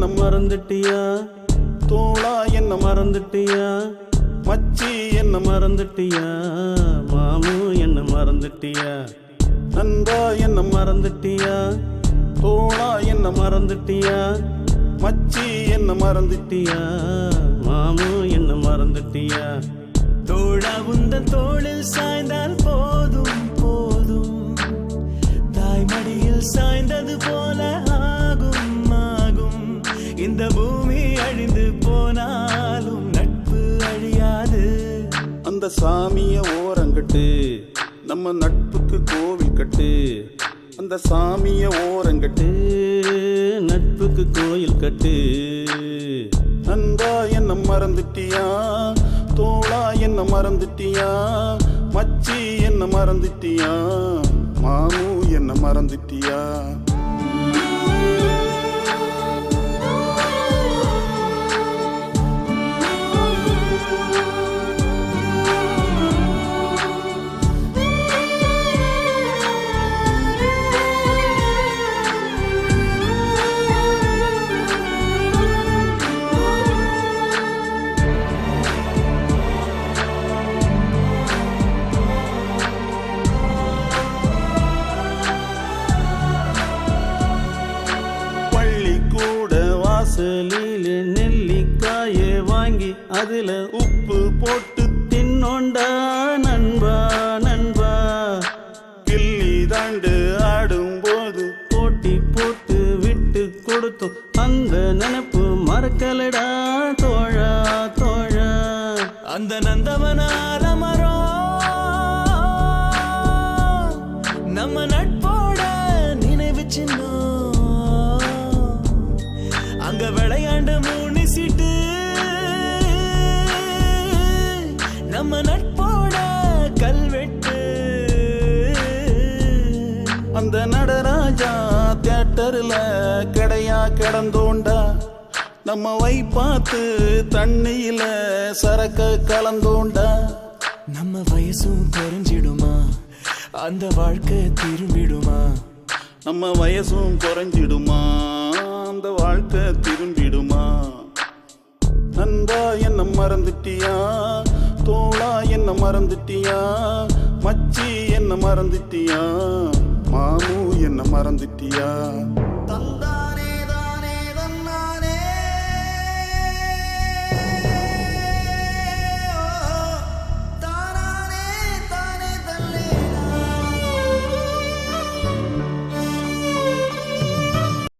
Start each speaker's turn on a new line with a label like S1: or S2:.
S1: என்ன மறந்துட்டியா? தூளா என்ன மறந்துட்டியா? மச்சி என்ன மறந்துட்டியா? மாமு என்ன மறந்துட்டியா? நண்பா என்ன மறந்துட்டியா? தோளா என்ன மறந்துட்டியா? மச்சி என்ன மறந்துட்டியா? மாமு என்ன மறந்துட்டியா?
S2: தோழா உந்தன் தோளில் சாய்ந்தால் போதும். இந்த பூமி அழிந்து போனாலும் நட்பு அழியாது.
S1: அந்த சாமிய ஓரங்கட்டு நம்ம நட்புக்கு கோவில் கட்டு. அந்த சாமிய ஓரங்கட்டு நட்புக்கு கோயில் கட்டு. நண்பா என்ன மறந்துட்டியா? தோளா என்ன மறந்துட்டியா? மச்சி என்ன மறந்துட்டியா? மாமு என்ன மறந்துட்டியா? வாங்கி அதில் உப்பு போட்டு தின்னோண்டா நண்பா நண்பா. கில்லி தாண்டு ஆடும்போது போட்டி போட்டு விட்டு கொடுத்தோம். அந்த நினைப்பு மறக்கலடா தோழா தோழா.
S2: அந்த நந்தவனால மரம் நம்ம நட்போட
S1: அந்த நடராஜா தியேட்டர்ல கடையா கிடந்தோண்டா. நம்ம வை பார்த்து தண்ணியில சரக்க கலந்தோண்டா.
S2: நம்ம வயசும் குறைஞ்சிடுமா? அந்த வாழ்க்கை திரும்பிடுமா?
S1: நம்ம வயசும் குறைஞ்சிடுமா? அந்த வாழ்க்கை திரும்பிடுமா? நண்பா என்ன மறந்துட்டியா? தோளா என்ன மறந்துட்டியா? மச்சி என்ன மறந்துட்டியா? மாமு என்ன மறந்துட்டியா?